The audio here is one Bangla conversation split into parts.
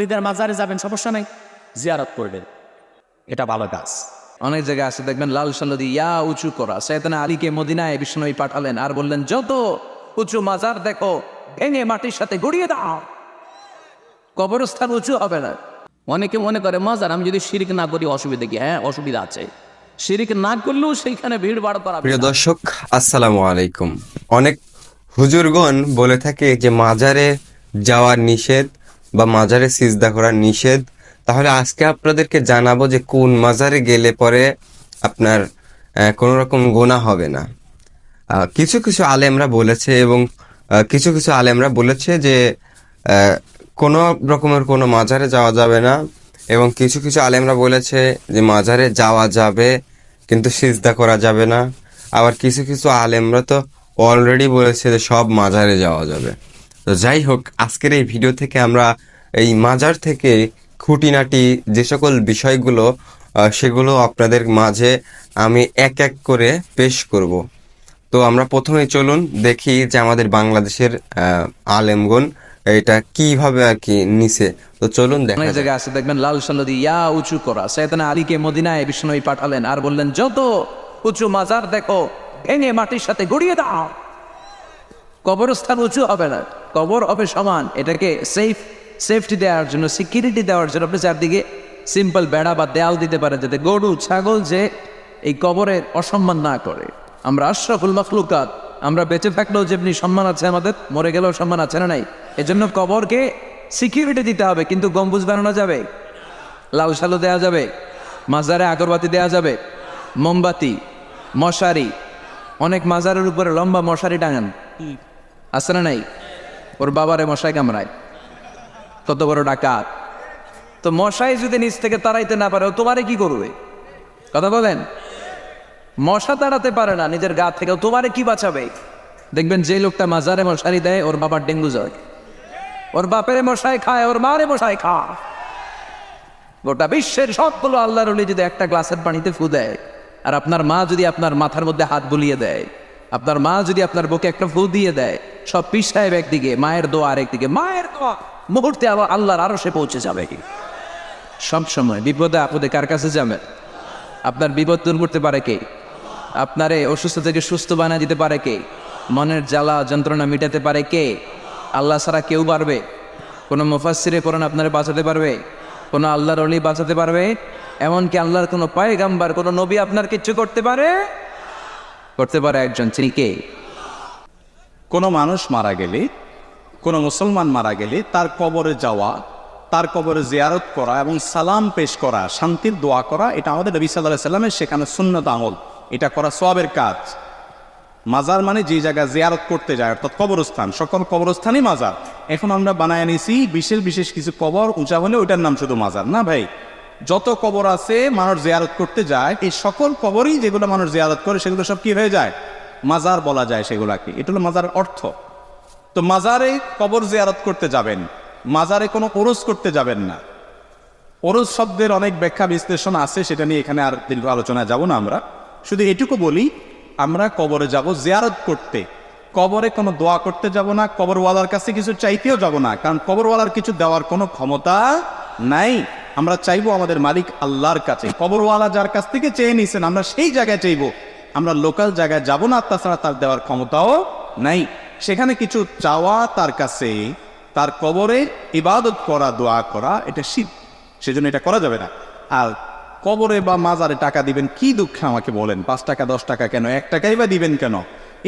লিদের মাজারে যাবেন সমস্যা নাই। জিয়ারত করবেন। এটা ভালো কাজ। অনেক জায়গায় আছে দেখবেন লাল সনদি ইয়া উঁচু করা। সৈয়দনা আলীকে মদিনায় বিষ্ণুই পাঠালেন আর বললেন যত উঁচু মাজার দেখো ভেঙে মাটির সাথে গড়িয়ে দাও। কবরস্থান উঁচু হবে না। অনেকে মনে করে মাজার আমি যদি শিরিক না করি অসুবিধা কি? হ্যাঁ অসুবিধা আছে। শিরিক না করলেও সেইখানে ভিড় বাড় করা প্রিয় দর্শক আসসালামু আলাইকুম। অনেক হুজুরগণ বলে থাকে যে মাজারে যাওয়ার নিষেধ বা মাজারে সিজদা করার নিষেধ। তাহলে আজকে আপনাদেরকে জানাব যে কোন মাজারে গেলে পরে আপনার কোনো রকম গোনা হবে না। কিছু কিছু আলেমরা বলেছে এবং কিছু কিছু আলেমরা বলেছে যে কোনো রকমের কোনো মাজারে যাওয়া যাবে না এবং কিছু কিছু আলেমরা বলেছে যে মাজারে যাওয়া যাবে কিন্তু সিজদা করা যাবে না। আবার কিছু কিছু আলেমরা তো অলরেডি বলেছে যে সব মাজারে যাওয়া যাবে। তো যাই হোক আজকের এই ভিডিও থেকে আমরা এই মাজার থেকে খুঁটিনাটি যে সকল বিষয়গুলো সেগুলো আপনাদের মাঝে আমি এক এক করে পেশ করব। তো আমরা প্রথমে চলুন দেখি যে আমাদের বাংলাদেশের আহ, আলেমগণ এটা কীভাবে আর কি নিছে। তো চলুন দেখা অনেক জায়গায় আছে দেখবেন লাল সনদি ইয়া উঁচু করা। সৈয়দনা আলীকে মদিনায় বিষ্ণুই পাঠালেন আর বললেন যত উঁচু মাজার দেখো ভেঙে মাটির সাথে গড়িয়ে দাও। কবরস্থান উঁচু হবে না। কবর হবে সমান। এটাকে সেফ সেফটি দেওয়ার জন্য সিকিউরিটি দেওয়ার জন্য আপনি চারদিকে সিম্পল বেড়া বা দেয়াল দিতে পারেন যাতে গরু, ছাগল যে এই কবরের অসম্মান না করে। আমরা আশরাফুল মখলুকাত। আমরা বেঁচে থাকলেও যেমনি সম্মান আছে আমাদের, মরে গেলেও সম্মান আছে না নাই? এজন্য কবরকে সিকিউরিটি দিতে হবে, কিন্তু গম্বুজ বানানো যাবে? লাউ সালো দেওয়া যাবে? মাজারে আগরবাতি দেওয়া যাবে? মোমবাতি? মশারি? অনেক মাজারের উপরে লম্বা মশারি টাঙান। আছে না নাই? ওর বাবারে মশাই কামড়ায়। কত বড় ডাকাত। তো মশাই যদি নিজ থেকে তাড়াইতে না পারে তোমারে কি করবে? কথা বলেন? মশা তাড়াতে পারে না নিজের গা থেকে তোমারে কি বাঁচাবে? দেখবেন যে লোকটা মাজারে মশারি দেয়, ওর বাবার ডেঙ্গু জ্বর। ওর বাপেরে মশাই খায়, ওর মারে মশাই খায় গোটা বিশ্বের সবগুলো আল্লাহর অলি যদি একটা গ্লাসের পানিতে ফু দেয়, আর আপনার মা যদি আপনার মাথার মধ্যে হাত বুলিয়ে দেয়, আপনার মা যদি আপনার বুকে একটা ফু দিয়ে দেয় সব পিস সাহেব একদিকে, মায়ের দোয়া আরেকদিকে। মায়ের দোয়া মুহূর্তে আবার আল্লাহর আরও সে পৌঁছে যাবে কি? সব সময়। বিপদে আপদে কার কাছে যাবেন আপনার বিপদ দূর করতে পারে কে? আপনারে অসুস্থ থেকে সুস্থ বানিয়ে দিতে পারে কে? মনের জ্বালা, যন্ত্রণা মিটাতে পারে কে? আল্লাহ ছাড়া কেউ পারবে? কোনো মুফাসিরে কোরআন আপনারে বাঁচাতে পারবে? কোনো আল্লাহর অলি বাঁচাতে পারবে? এমনকি আল্লাহর কোনো পায়গাম্বার, কোনো নবী আপনার কিচ্ছু করতে পারে? করতে পারে একজন। তিনি কে? কোনো মানুষ মারা গেলে, কোনো মুসলমান মারা গেলে তার কবরে যাওয়া, তার কবরে জিয়ারত করা এবং সালাম পেশ করা, শান্তির দোয়া করা, এটা আমাদের নবী সাল্লাহ সাল্লামের সেখানে সুন্নত আমল। এটা করা সবের কাজ। মাজার মানে যে জায়গায় জিয়ারত করতে যায়, অর্থাৎ কবরস্থান, সকল কবরস্থানই মাজার। এখন আমরা বানায় নিছি বিশেষ বিশেষ কিছু কবর, উঁচা হলে ওইটার নাম শুধু মাজার, না ভাই? যত কবর আছে মানুষ জিয়ারত করতে যায়, এই সকল কবরই যেগুলো মানুষ জিয়ারত করে, সেগুলো সব কি হয়ে যায়? মাজার বলা যায় সেগুলাকে। এটা হলো মাজারের অর্থ। তো মাজারে কবর জিয়ারত করতে যাবেন, মাজারে কোনো ওরস করতে যাবেন না। ওরস শব্দের অনেক ব্যাখ্যা, বিশ্লেষণ আছে, সেটা নিয়ে এখানে আর দীর্ঘ আলোচনায় যাব না আমরা। শুধু এটুকু বলি, আমরা কবরে যাব জিয়ারত করতে। কবরে কোনো দোয়া করতে যাব না, কবরওয়ালার কাছে কিছু চাইতেও যাব না, কারণ কবরওয়ালার কিছু দেওয়ার কোনো ক্ষমতা নাই। আমরা চাইব আমাদের মালিক আল্লাহর কাছে। কবরওয়ালা যার কাছ থেকে চেয়ে নিছেন, আমরা সেই জায়গায় চাইব। আমরা লোকাল জায়গায় যাব না, তাছাড়া তার দেওয়ার ক্ষমতাও নাই। সেখানে কিছু চাওয়া তার কাছে, তার কবরে ইবাদত করা, দোয়া করা, এটা শীত সেজন্য এটা করা যাবে না। আর কবরে বা মাজারে টাকা দিবেন, কি দুঃখে আমাকে বলেন? পাঁচ টাকা, দশ টাকা কেন? এক টাকাই বা দিবেন কেন?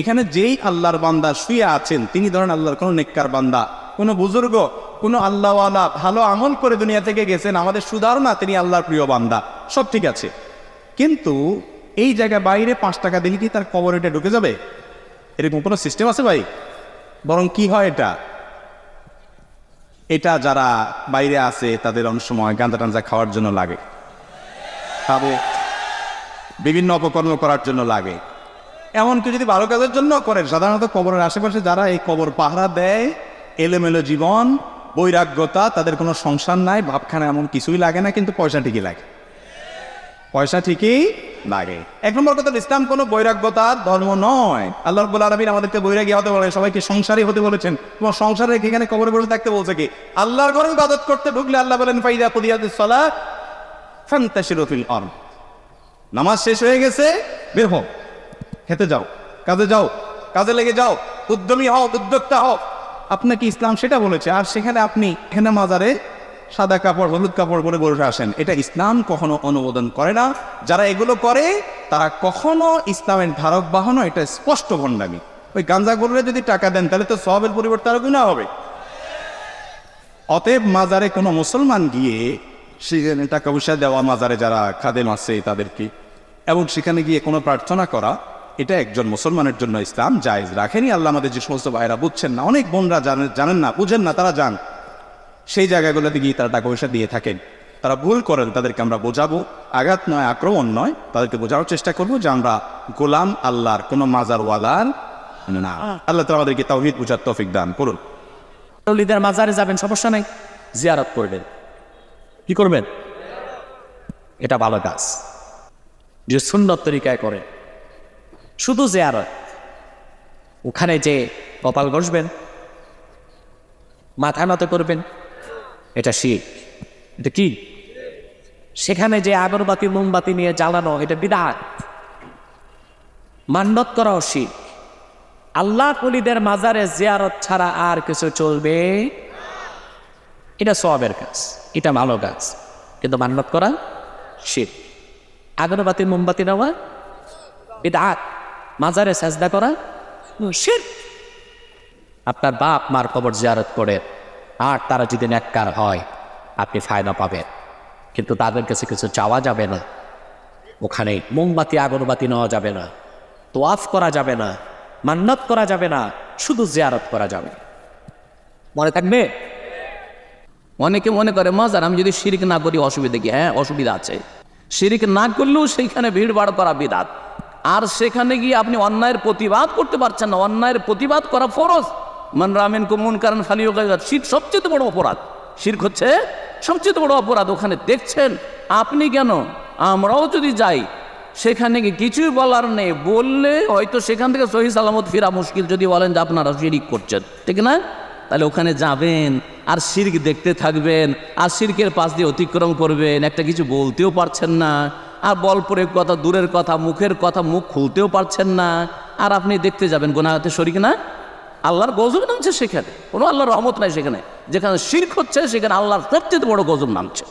এখানে যেই আল্লাহর বান্দা শুয়ে আছেন, তিনি ধরেন আল্লাহর কোনো নেককার বান্দা, কোনো বুজুর্গ, কোনো আল্লাহওয়ালা, ভালো আমল করে দুনিয়া থেকে গেছেন, আমাদের সুধারণা তিনি আল্লাহর প্রিয় বান্দা, সব ঠিক আছে। কিন্তু এই জায়গায় বাইরে পাঁচ টাকা দিলে কি তার কবর এটা ঢুকে যাবে? এরকম কোনো সিস্টেম আছে ভাই? বরং কি হয় এটা? এটা যারা বাইরে আছে, তাদের অনেক সময় গাঁজা টাঞ্জা খাওয়ার জন্য লাগে। খাবে বিভিন্ন অপকর্ম করার জন্য লাগে। এমনকি যদি ভালো কাজের জন্য করে, সাধারণত কবরের আশেপাশে যারা এই কবর পাহারা দেয়, এলোমেলো জীবন, বৈরাগ্যতা, তাদের কোনো সংসার নাই, ভাবখানা এমন কিছুই লাগে না, কিন্তু পয়সা ঠিকই লাগে। পয়সা ঠিকই লাগে। এক নম্বর কথা ইসলাম কোনো বৈরাগ্যতার ধর্ম নয়। আল্লাহ রব্বুল আলমিন আমাদেরকে বৈরাগী হতে বলে, সবাইকে সংসারী হতে বলেছেন। তোমার সংসারে এখানে কবরে বসে থাকতে বলছে কি? আল্লাহর ঘরে ইবাদত করতে ঢুকলে আল্লাহ বলেন, ফাইদা কুদিয়াতিস সালাত ফান্তাশিরু ফিল আরদ। নামাজ শেষ হয়ে গেছে, বের হও। খেতে যাও, কাজে যাও, কাজে লেগে যাও। উদ্যমী হও, উদ্যোক্তা হও। আপনাকে ইসলাম সেটা বলেছে, আর সেখানে আপনি এখানে মাজারে সাদা কাপড়, হলুদ কাপড় পরে বসে আসেন। এটা ইসলাম কখনো অনুমোদন করে না। যারা এগুলো করে, তারা কখনো ইসলামের ধারক বাহনও এটা স্পষ্ট ভণ্ডামি। ওই গাঞ্জা করলে যদি টাকা দেন, তাহলে তো সবের পরিবর্তে আরও গুণা হবে। অতএব মাজারে কোনো মুসলমান গিয়ে, সেখানে টাকা পয়সা দেওয়া মাজারে যারা খাদেম আছে তাদেরকে, এবং সেখানে গিয়ে কোনো প্রার্থনা করা, এটা একজন মুসলমানের জন্য ইসলাম জায়েজ রাখেনি। আল্লাহ আমাদের যে সমস্ত ভাইরা বুঝছেন না, অনেক বোনরা জানেন জানেন না, বুঝেন না, তারা যান সেই জায়গাগুলোতে গিয়ে তারা টাকা পয়সা দিয়ে থাকেন। তারা ভুল করেন তাদেরকে আমরা বোঝাবো। আঘাত নয় আক্রমণ নয় তাদেরকে বোঝানোর চেষ্টা করব যে আমরা গোলাম আল্লাহর কোনো মাজারওয়ালার না। আল্লাহ তালা আমাদেরকে তাওহিদ বুঝার তৌফিক দান করুন। অলিদের মাজারে যাবেন সমস্যা নেই। জিয়ারত করবেন। কি করবেন? এটা ভালো কাজ। যে সুন্দর তরিকায় করে। শুধু জিয়ারত। ওখানে যে কপাল ঘষবেন মাথা নত করবেন এটা শিখ এটা কি? সেখানে যে আগরবাতি, মোমবাতি নিয়ে জ্বালানো, এটা বিদাত। মান্নত করাও শিখ আল্লাহ কলিদের মাজারে জিয়ারত ছাড়া আর কিছু চলবে? এটা সবের কাজ, এটা ভালো কাজ। কিন্তু মান্নত করা শিব আগরবাতি, মোমবাতি নেওয়া বিদাত। মাজারে সাজদা করা শিব আপনার বাপ মার কবর জিয়ারত করে। আর তারা যদি ন্যাক্কার হয়, আপনি ফায়দা পাবেন। কিন্তু তাদের কাছে কিছু চাওয়া যাবে না। ওখানে মোমবাতি, আগরবাতি নেওয়া যাবে না। তোয়াফ করা যাবে না। মান্নাত করা যাবে না। শুধু জিয়ারত করা যাবে। মনে থাকবে? অনেকে মনে করে, মাজার, আমি যদি শিরিক না করি, অসুবিধা কি? হ্যাঁ অসুবিধা আছে। শিরিক না করলেও সেইখানে ভিড় ভাড় করা বিদাত। আর সেখানে গিয়ে আপনি অন্যায়ের প্রতিবাদ করতে পারছেন না। অন্যায়ের প্রতিবাদ করা ফরজ। মান রামেন কুমন কারণ ফালিও শির সবচেয়ে বড় অপরাধ। শির্ক হচ্ছে সবচেয়ে বড় অপরাধ। ওখানে দেখছেন, আপনি কেন? আমরাও যদি যাই, সেখানে কিছুই বলার নেই। বললে হয়তো সেখান থেকে সহি সালামত ফিরা মুশকিল। যদি বলেন যে আপনারা শিরিক করছেন, ঠিক না? তাহলে ওখানে যাবেন আর শির্ক দেখতে থাকবেন, আর শির্কের পাশ দিয়ে অতিক্রম করবেন। একটা কিছু বলতেও পারছেন না, আর বল কথা, দূরের কথা, মুখের কথা, মুখ খুলতেও পারছেন না। আর আপনি দেখতে যাবেন, গোনাহাতে শরিক না? আল্লাহর গজব নামছে সেখানে। কোনো আল্লাহর রহমত নাই সেখানে। যেখানে শির্ক হচ্ছে, সেখানে আল্লাহর সবচেয়ে বড় গজব নামছে।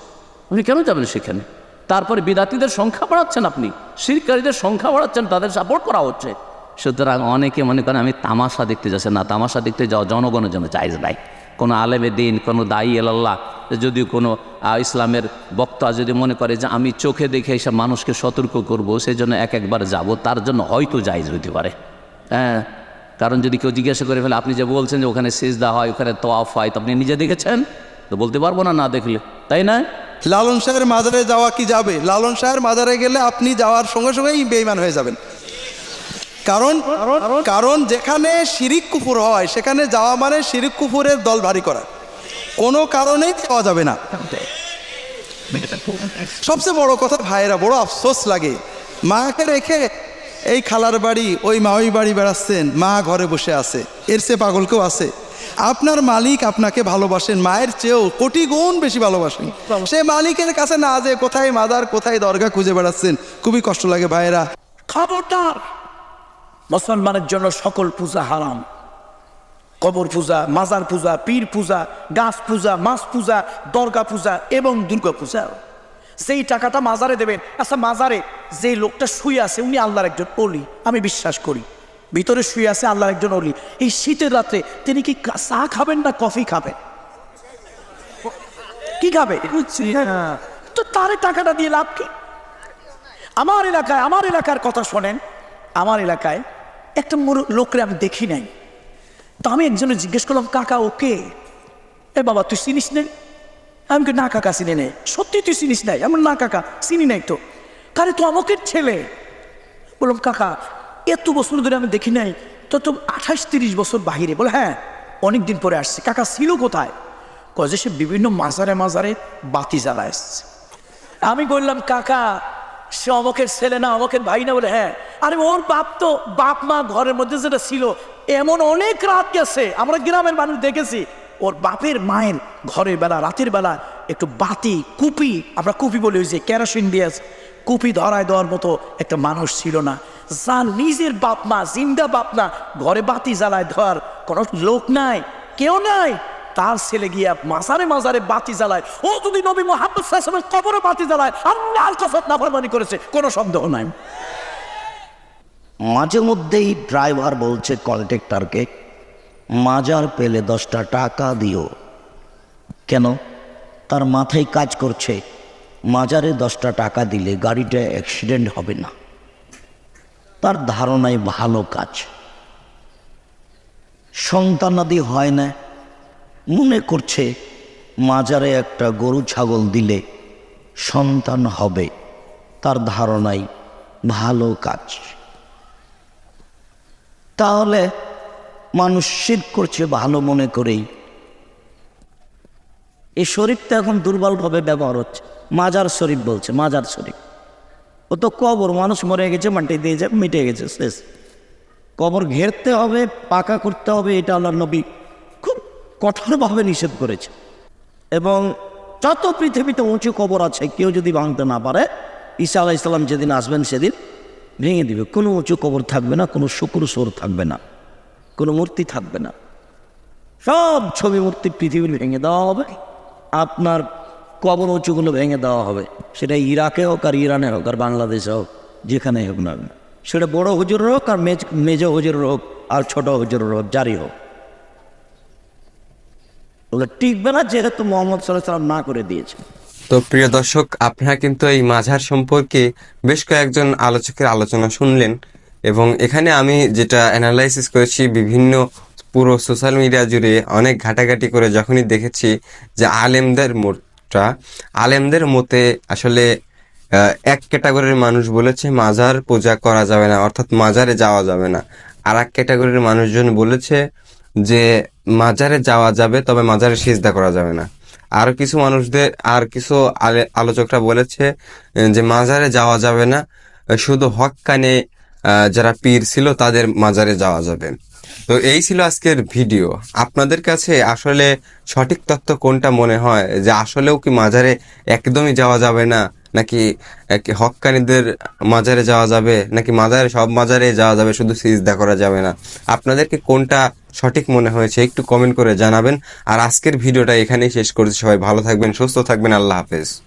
আপনি কেন যাবেন সেখানে? তারপরে বিদাতিদের সংখ্যা বাড়াচ্ছেন আপনি। শিরকারীদের সংখ্যা বাড়াচ্ছেন, তাদের সাপোর্ট করা হচ্ছে। সুতরাং অনেকে মনে করেন, আমি তামাশা দেখতে যাচ্ছেন না, তামাশা দেখতে যাওয়া জনগণের জন্য চাইজ নাই। কোনো আলেমে দিন, কোনো দায়ী এলাল্লাহ যদি কোনো ইসলামের বক্তা যদি মনে করে যে, আমি চোখে দেখে এসব মানুষকে সতর্ক করব সেই জন্য এক একবার যাব। তার জন্য হয়তো জায়জ হইতে পারে। হ্যাঁ কারণ যদি কেউ জিজ্ঞাসা করে ফেলে, আপনি যে বলছেন যে ওখানে সেজদা হয়, ওখানে তোয়াফ হয়, তো আপনি নিজে দেখেছেন? তো বলতে পারব না না দেখলে। তাই না? লালন শাহের মাজারে যাওয়া কি যাবে? লালন শাহের মাজারে গেলে আপনি যাওয়ার সঙ্গে সঙ্গেই বেইমান হয়ে যাবেন। কারণ কারণ যেখানে শিরিক কুফুর হয়, সেখানে যাওয়া মানে শিরিক কুফুরের দল ভারী করা। কোনো কারণেই যাওয়া যাবে না। সবচেয়ে বড় কথা, ভাইয়েরা, বড় আফসোস লাগে। মাকে রেখে এই খালার বাড়ি ওই মাওই বাড়ি বেড়াচ্ছেন মা ঘরে বসে আছে। এর সে পাগল কেউ আছে। আপনার মালিক আপনাকে ভালোবাসেন মায়ের চেয়েও কোটি গুণ বেশি ভালোবাসেন। সে মালিকের কাছে না যে কোথায় মাদার কোথায় দরগা খুঁজে বেড়াচ্ছেন খুবই কষ্ট লাগে ভাইয়েরা। খবরদার! মুসলমানের জন্য সকল পূজা হারাম। কবর পূজা মাজার পূজা পীর পূজা গাছ পূজা মাছ পূজা দর্গা পূজা এবং দুর্গা পূজা। সেই টাকাটা মাজারে দেবেন আচ্ছা মাজারে যে লোকটা শুয়ে আছে উনি আল্লাহর একজন অলি আমি বিশ্বাস করি। ভিতরে শুয়ে আছে আল্লাহর একজন অলি এই শীতের রাতে তিনি কি চা খাবেন না কফি খাবেন? কি খাবে? তো তারে টাকাটা দিয়ে লাভ কি? আমার এলাকায় আমার এলাকার কথা শোনেন। আমার এলাকায় একটা মুরু- লোকরে আমি দেখি নাই। তো আমি একজনে জিজ্ঞেস করলাম কাকা ওকে এ বাবা তুই চিনিস নাই? আমি না, কাকা, চিনি নেই। সত্যি তুই চিনিস নাই? আমার না, কাকা, চিনি নাই তো। কারে তো আমাকে ছেলে? বললাম, কাকা, এত বছর ধরে আমি দেখি নাই। তো তো আঠাশ তিরিশ বছর বাহিরে। বলে হ্যাঁ অনেক দিন পরে আসছে। কাকা, ছিল কোথায়? কয়ে যে, সে বিভিন্ন মাজারে মাজারে বাতি জ্বালা এসছে আমি বললাম, কাকা, সে অমকের ছেলে না, অমকের ভাই না? বলে হ্যাঁ। আরে, ওর বাপ তো, বাপ মা ঘরের মধ্যে যেটা ছিল, এমন অনেক রাত গেছে। আমরা গ্রামের মানুষ দেখেছি। ওর বাপের মায়ের ঘরের বেলা, রাতের বেলা একটু বাতি, কুপি, আমরা কুপি বলি ওই যে কেরোসিন দিয়ে, কুপি ধরায় দেওয়ার মতো একটা মানুষ ছিল না। যা নিজের বাপ মা, জিন্দা বাপ না ঘরে বাতি জ্বালায় ধর কোনো লোক নাই, কেউ নাই। তার ছেলে গিয়ে মাজারে মাজারে বাতি জ্বালায়। ও যদি নবী মোহাম্মদ কবরে বাতি জ্বালায়, আল্লাহর কসম নাফরমানি করেছে, কোনো সন্দেহ নাই। মাঝে মধ্যেই ড্রাইভার বলছে কন্ট্রাক্টরকে মাজার পেলে দশটা টাকা দিও। কেন? তার মাথায় কাজ করছে। মাজারে দশটা টাকা দিলে গাড়িটা অ্যাক্সিডেন্ট হবে না। তার ধারণায় ভালো কাজ। সন্তানাদি হয় না। মনে করছে মাজারে একটা গরু ছাগল দিলে সন্তান হবে। তার ধারণাই ভালো কাজ। তাহলে মানুষ শীত করছে ভালো মনে করেই। এই শরীফটা এখন দুর্বলভাবে ব্যবহার হচ্ছে। মাজার শরীফ বলছে, মাজার শরীফ। ও তো কবর, মানুষ মরে গেছে, মাটি দিয়ে যা মিটে গেছে, শেষ। কবর ঘেরতে হবে, পাকা করতে হবে, এটা আল্লাহ নবী খুব কঠোরভাবে নিষেধ করেছে। এবং যত পৃথিবীতে উঁচু কবর আছে, কেউ যদি ভাঙতে না পারে, ঈসা আলাহ ইসলাম যেদিন আসবেন সেদিন ভেঙে দিবে। কোনো উঁচু কবর থাকবে না, কোনো শুকুর সোর থাকবে না। কোনো মূর্তি থাকবে না। সব ছবি মূর্তি পৃথিবীর ভেঙে দেওয়া হবে, আপনার কবর উঁচুগুলো ভেঙে দেওয়া হবে। সেটা ইরাকে হোক আর ইরানে হোক আর বাংলাদেশে হোক যেখানে হোক না সেটা বড় হুজুরের হোক আর মেজ মেজ হুজুরের হোক আর ছোট হুজুরের হোক, যারই হোক। ওগুলো টিকবে না যেহেতু মোহাম্মদ সাল্লাহ না করে দিয়েছে তো প্রিয় দর্শক, আপনারা কিন্তু এই মাঝার সম্পর্কে বেশ কয়েকজন আলোচকের আলোচনা শুনলেন। এবং এখানে আমি যেটা অ্যানালাইসিস করেছি বিভিন্ন পুরো সোশ্যাল মিডিয়া জুড়ে অনেক ঘাটাঘাটি করে যখনই দেখেছি যে আলেমদের মোটটা আলেমদের মতে আসলে এক ক্যাটাগরির মানুষ বলেছে মাজার পূজা করা যাবে না অর্থাৎ মাজারে যাওয়া যাবে না। আর এক ক্যাটাগরির মানুষজন বলেছে যে মাজারে যাওয়া যাবে তবে মাজারে সিজদা করা যাবে না। আর কিছু মানুষদের আর কিছু আলে- আলোচকরা বলেছে যে মাজারে যাওয়া যাবে না শুধু হক্কানে আহ, যারা পীর ছিল তাদের মাজারে যাওয়া যাবে। তো এই ছিল আজকের ভিডিও। আপনাদের কাছে আসলে সঠিক তথ্য কোনটা মনে হয়? যে আসলেও কি মাজারে একদমই যাওয়া যাবে না? নাকি হক্কানিদের মাজারে যাওয়া যাবে? নাকি মাজারে, সব মাজারে যাওয়া যাবে, শুধু সিজদা করা যাবে না? আপনাদেরকে কোনটা সঠিক মনে হয়েছে একটু কমেন্ট করে জানাবেন। আর আজকের ভিডিওটা এখানেই শেষ করছি। সবাই ভালো থাকবেন, সুস্থ থাকবেন। আল্লাহ হাফেজ।